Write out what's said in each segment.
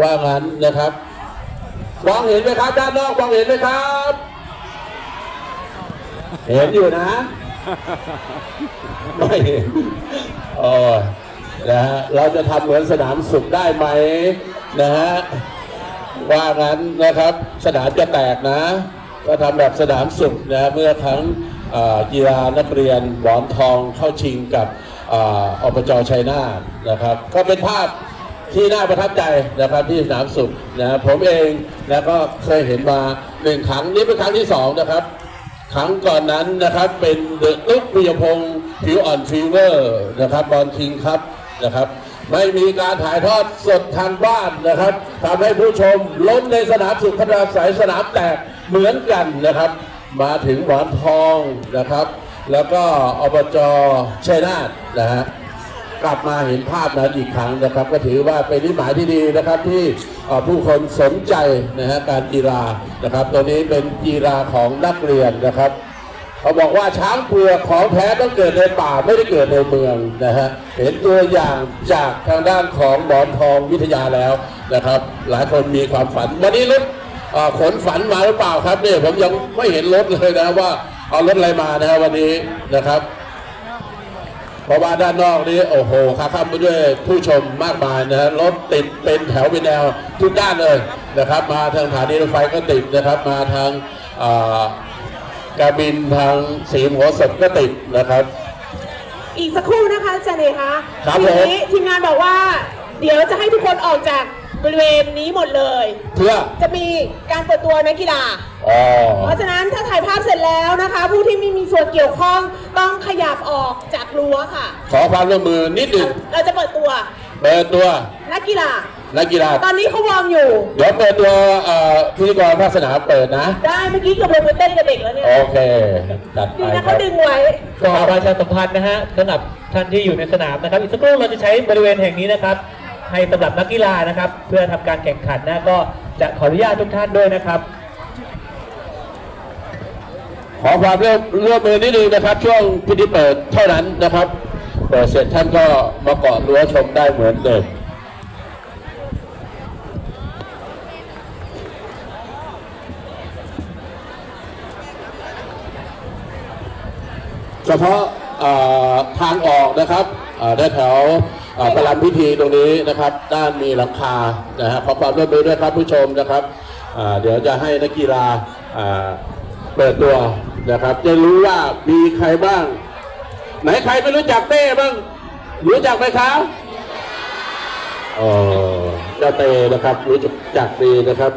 ว่างั้นนะครับมองเห็นไหมครับ ด้านนอกมองเห็นไหมครับ เห็นอยู่นะ ไม่เห็นโอ้ยนะฮะเราจะทำเหมือนสนามสุขได้ไหมนะฮะว่างั้นนะครับ สนามจะแตกนะ ก็ทำแบบสนามสุขนะเมื่อครั้งกีฬานักเรียนหมอนทองเข้าชิงกับอออบจชัยนาทนะครับ ก็เป็นภาพ ที่น่าประทับใจนะครับที่สนามสุขนะผมเองนะก็เคยเห็นมาหนึ่งครั้งนี่เป็นครั้งที่สองนะครับครั้งก่อนนั้นนะครับเป็นเดอะลุกปิยพงศ์ผิวอ่อนฟีเวอร์นะครับบอลคิงครับนะครับ ไม่มีการถ่ายทอดสดทางบ้านนะครับทำให้ผู้ชมล้มในสนามสุขพัฒนาสายสนามแตกเหมือนกันนะครับ มาถึงหมอนทองนะครับ แล้วก็อบจชัยนาทนะฮะ กลับมาเห็นภาพนั้นอีกครั้งนะครับ ก็ถือว่าเป็นนิหมายที่ดีนะครับที่ผู้คนสนใจนะฮะการกีฬานะครับ ตัวนี้เป็นกีฬาของนักเรียนนะครับเขาบอกว่าช้างเผือกของแท้ต้องเกิดในป่าไม่ได้เกิดในเมืองนะฮะเห็นตัวอย่างจากทางด้านของหมอนทองวิทยาแล้วนะครับ หลายคนมีความฝันวันนี้รถขนฝันมาหรือเปล่าครับเนี่ยผมยังไม่เห็นรถเลยนะว่าเอารถอะไรมานะฮะวันนี้นะครับ ราะว่าด้านนอกนี้ โอ้โหคาข้ามไปด้วยผู้ชมมากมายนะฮะรถติดเป็นแถวเป็นแนวทุกด้านเลยนะครับ มาทางสถานีรถไฟก็ติดนะครับ มาทางอ่าการบินทางสีหัวสดก็ติดนะครับ อีกสักครู่นะคะอาจารย์เอกคะครับทีนี้ผมทีมงานบอกว่า เดี๋ยวจะให้ทุกคนออกจาก บริเวณนี้หมดเลย เพื่อจะมีการเปิดตัวนักกีฬา อ๋อ เพราะฉะนั้นถ้าถ่ายภาพเสร็จแล้วนะคะ ผู้ที่ไม่มีส่วนเกี่ยวข้องต้องขยับออกจากรั้วค่ะ ขอความร่วมมือนิดหนึ่งเราจะเปิดตัว เปิดตัวนักกีฬานักกีฬา ตอนนี้เขาวอร์มอยู่ เดี๋ยวเปิดตัวเอ่อพิธีกรภาคสนามเปิดนะ ได้เมื่อกี้เกับลงไปเต้นกับเด็กแล้วเนี่ย โอเคจัดไปดีนะครัเขาบดึงไว้ก็ประชาสัมพันธ์นะฮะสำหรับท่านที่อยู่ในสนามนะครับ อีกสักครู่เราจะใช้บริเวณแห่งนี้นะครับ ให้สำหรับนักกีฬานะครับ เพื่อทำการแข่งขันนะก็จะขออนุญาตทุกท่านด้วยนะครับ ขอความร่วมร่วมมือนิดนึงนะครับ ช่วงพิธีเปิดเท่านั้นนะครับเปิดเสร็จท่านก็มาเกาะรั้วชมได้เหมือนเดิมเฉพาะทางออกนะครับได้แถว ประลำพิธีตรงนี้นะครับด้านมีหลังคานะฮะขอความร่วมมือด้วยครับผู้ชมนะครับเดี๋ยวจะให้นักกีฬาเปิดตัวนะครับ จะรู้ว่ามีใครบ้าง ไหนใครไม่รู้จักเต้บ้าง รู้จักไหมครับอ๋อเจ้าเต้นะครับรู้จักดีนะครับ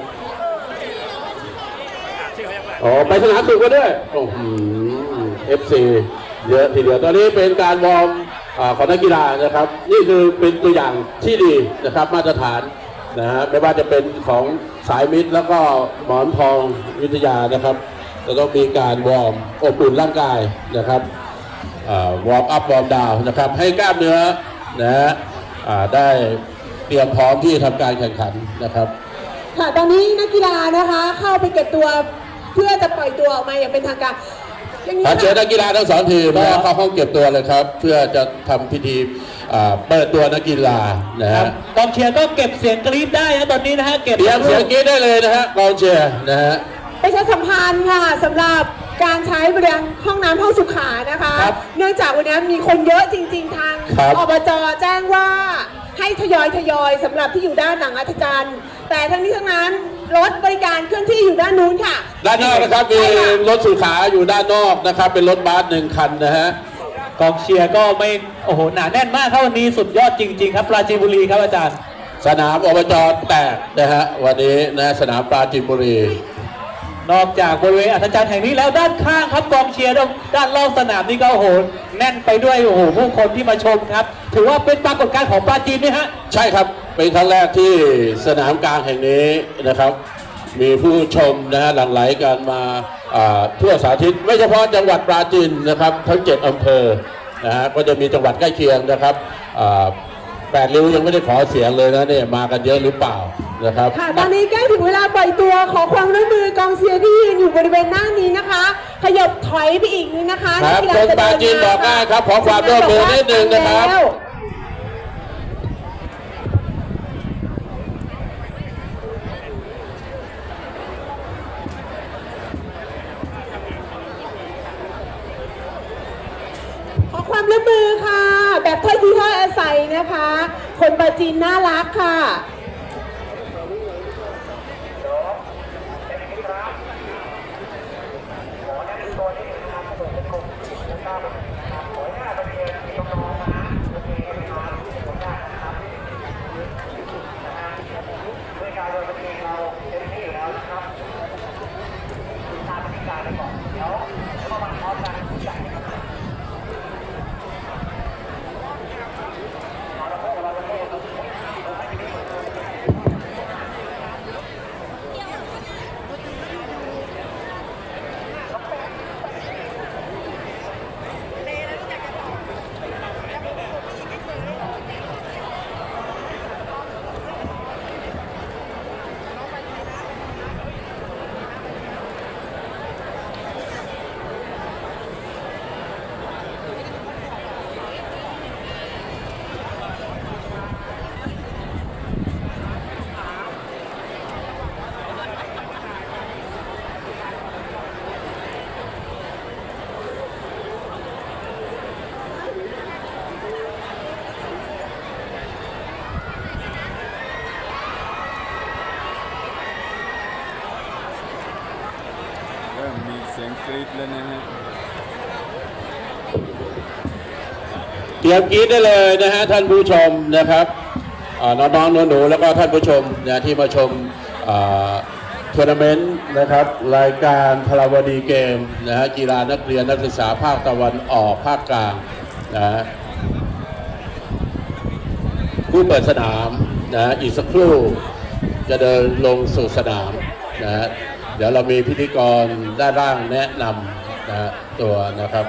อ๋อไปสนามสุขกันด้วยโอ้โหเอฟซีเยอะทีเดียวตอนนี้เป็นการวอร์ม ของนักกีฬานะครับ นี่คือเป็นตัวอย่างที่ดีนะครับมาตรฐานนะฮะไม่ว่าจะเป็นของสายมิตรแล้วก็หมอนทองวิทยานะครับจะต้องมีการวอร์มอบอุ่นร่างกายนะครับวอร์มอัพวอร์มดาวนะครับ ให้กล้ามเนื้อนะฮะอ่าได้เตรียมพร้อมที่ทำการแข่งขันนะครับ ค่ะตอนนี้นักกีฬานะคะเข้าไปเก็บตัวเพื่อจะปล่อยตัวออกมาอย่างเป็นทางการ อย่างนี้ขอเชิญค่ะนักกีฬาทั้งสองทีมนะฮะเข้าห้องเก็บตัวเลยครับ เพื่อจะทำพิธีอ่าเปิดตัวนักกีฬานะครัฮะบกองเชียร์ก็เก็บเสียงกรี๊ดได้นะตอนนี้นะฮะเก็บเตรียมเสียงกรี๊ดได้เลยนะฮะกองเชียร์นะฮะ ประชาสัมพันธ์ค่ะสำหรับการใช้บริการห้องน้ำห้องสุขานะคะ ครับเนื่องจากวันนี้มีคนเยอะจริง ๆ ทางครับ อบจแจ้งว่าให้ทยอยทยอยสำหรับที่อยู่ด้านหลังอัธจันทร์แต่ทั้งนี้ทั้งนั้นรถบริการเคลื่อนที่อยู่ด้านนู้นค่ะ ด้านนอกนะครับมีใช่ค่ะรถสุขาอยู่ด้านนอกนะครับ เป็นรถบัสหนึ่งคันนะฮะกองเชียร์ก็ไม่โอ้โหหนาแน่นมากครับวันนี้สุดยอดจริง ๆ ครับปราจีนบุรีครับอาจารย์ สนามอบจแตกนะฮะวันนี้นะสนามปราจีนบุรี นอกจากบริเวณอัศจรรย์แห่งนี้แล้วด้านข้างครับกองเชียร์ด้านรอบสนามนี่ก็โอ้โหแน่นไปด้วยโอ้โหผู้คนที่มาชมครับ ถือว่าเป็นปรากฏการณ์ของปราจีนไหมฮะใช่ครับเป็นครั้งแรกที่สนามกลางแห่งนี้นะครับ มีผู้ชมนะฮะหลั่งไหลกันมาอ่าทั่วสาธิต ไม่เฉพาะจังหวัดปราจีนนะครับทั้ง7อำเภอนะฮะก็จะมีจังหวัดใกล้เคียงนะครับอ่าแปดริ้วยังไม่ได้ขอเสียงเลยนะเนี่ยมากันเยอะหรือเปล่านะครับค่ะตอนนี้ใกล้ถึงเวลาปล่อยตัวขอความร่วมมือกองเชียร์ที่ยืนอยู่บริเวณหน้านี้นะคะ ขยับถอยไปอีกนึงนะคะครับนักกีฬคนปราจีนบอกได้ครับขอความร่วมมือนิดนึงนะครับ ความร่วมมือค่ะ แบบถ้อยทีถ้อยอาศัยนะคะ คนปาจีนน่ารักค่ะ แล้วนะฮะเตรียมกรีดได้เลยนะฮะท่านผู้ชมนะครับอ่าน้องๆหนูๆแล้วก็ท่านผู้ชมนะที่มาชมทัวร์นาเมนต์นะครับรายการพลาวดีเกมนะฮะกีฬานักเรียนนักศึกษาภาคตะวันออกภาคกลางนะฮะผู้เปิดสนามนะฮะอีกสักครู่จะเดินลงสู่สนามนะฮะ เดี๋ยวเรามีพิธีกรด้านล่างแนะนำนะตัวนะครับ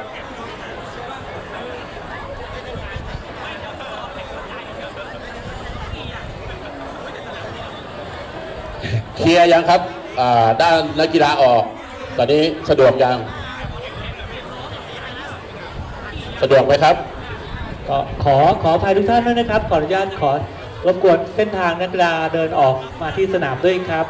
เคลียร์ยังครับด้านนักกีฬาออก ตอนนี้สะดวกยัง สะดวกไหมครับก็ขอขออภัยทุกท่านด้วยนะครับ ขออนุญาตขอรบกวนเส้นทางนักกีฬาเดินออกมาที่สนามด้วยครับ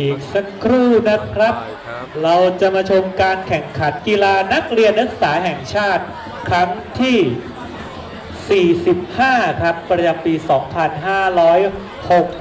อีกสักครู่นะครับ เราจะมาชมการแข่งขันกีฬานักเรียนนักศึกษาแห่งชาติ ครั้งที่ 45 ครับ ประจำปี 2560